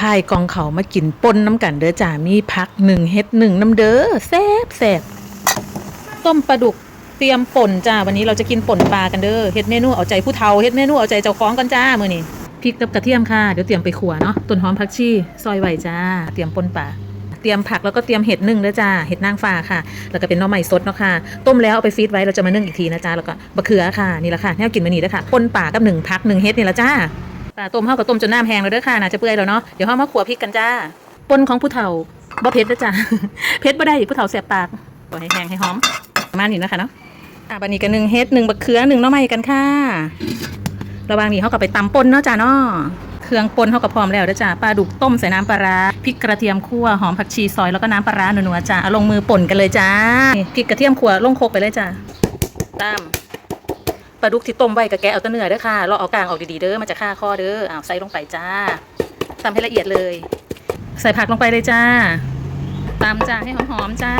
พายกองเขามากินป่นน้ำกันเด้อจ้ามีพักหนึ่งเฮ็ดหนึ่งน้ำเด้อแซ่บแซ่บต้มปลาดุกเตรียมป่นจ้าวันนี้เราจะกินป่นปลากันเด้อเฮ็ดเมนูเอาใจผู้เฒ่าเฮ็ดเมนูเอาใจเจ้าของกันจ้ามื้อนี้พริกกับกระเทียมค่ะเดี๋ยวเตรียมไปขัวเนาะต้นหอมผักชีซอยไว้จ้า เตรียมป่นปลาเตรียมผักแล้วก็เตรียมเห็ดนึ่งเด้อจ้าเห็ดนางฟ้าค่ะ แล้วก็เป็นน่อไม้สดเนาะค่ะ ต้มแล้วเอาไปฟรีซไว้เราจะมานึ่งอีกทีนะจ้าแล้วก็บะเขือค่ะนี่แหละค่ะแนวกินมื้อนี้เด้อค่ะป่นปลากับหนึ่งผักหนึ่งเฮ็ดนี่ละจ้า ปลาต้มเฮากับต้มจนน้ำแห้งแล้วเด้อค่ะน่าจะเปื่อยแล้วเนาะเดี๋ยวเฮามาขัวพริกกันจ้าปนของผู้เฒ่าบ่เผ็ดเด้อจ้าเผ็ดบ่ได้ผู้เฒ่าแสบปากปล่อยให้แห้งให้หอมประมาณนี้นะคะเนาะอะบัดนี้ก็หนึ่งเฮ็ดหนึ่งบักเขือหนึ่งหน่อไม้กันค่ะระวางนี้เฮาก็ไปตำปนเนาะจ้าเนาะเครื่องปนเฮาก็พร้อมแล้วเด้อจ้าปลาดุกต้มใส่น้ำปลาร้าพริกกระเทียมคั่วหอมผักชีซอยแล้วก็น้ำปลาร้านัวๆจ้าเอาลงมือป่นกันเลยจ้าพริกกระเทียมขั่วลงโคกไปเลยจ้าตาม ปลาดุกที่ต้มไว้กับแกะเอาแตะเนื้อเด้อค่ะเราเอากลางออกดีๆเด้อมันจะฆ่าข้อเด้ออ้าวใส่ลงไปจ้าตำให้ละเอียดเลย ใส่ผักลงไปเลยจ้าตำจ้าให้หอมๆจ้า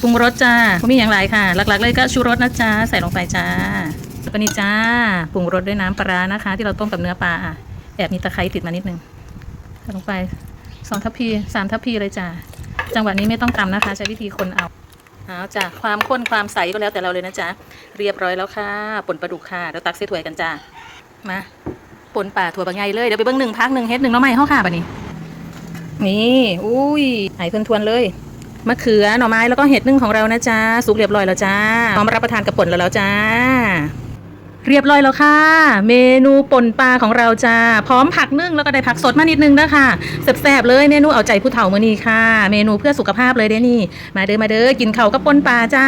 ปรุงรสจ้าก็มีอย่างไรค่ะ หลักๆ เลยก็ชูรสนะจ้าใส่ลงไปจ้าแล้วก็นี่จ้าปรุงรสด้วยน้ำปลาร้านะคะ ที่เราต้มกับเนื้อปลาอะแอบมีตะไคร้ติดมานิดนึงใส่ลงไปสองทัพพีสามทัพพีเลยจ้าจังหวะนี้ไม่ต้องตำนะคะ ใช้วิธีคนเอา เอาจ้ะความข้นความใสก็แล้วแต่เราเลยนะจ๊ะเรียบร้อยแล้วค่ะป่นปลาดุกค่ะเดี๋ยวตักเส้ถ้วยกันจ้ามาป่นป่าถั่วบางใหญ่เลยเดี๋ยวไปเบิ้งหนึ่งพักหนึ่งเฮ็ดหนึ่งน้องใหม่ห้าค่ะบัดนี้ นี่อุ้ยหายเพิ่นทวนเลยมะเขือหน่อไม้แล้วก็เห็ดนึ่งของเรานะจ๊ะสุกเรียบร้อยแล้วจ้าพร้อมรับประทานกับป่นแล้วแล้วจ้า เรียบร้อยแล้วค่ะ เมนูป่นปลาของเราจะพร้อมผักนึ่งแล้วก็ได้ผักสดมานิดนึงนะค่ะแซ่บๆเลยเมนูเอาใจผู้เฒ่ามื้อนี้ค่ะ เมนูเพื่อสุขภาพเลยเด้นี่ มาเด้อมาเด้อกินเขากับป่นปลาจ้า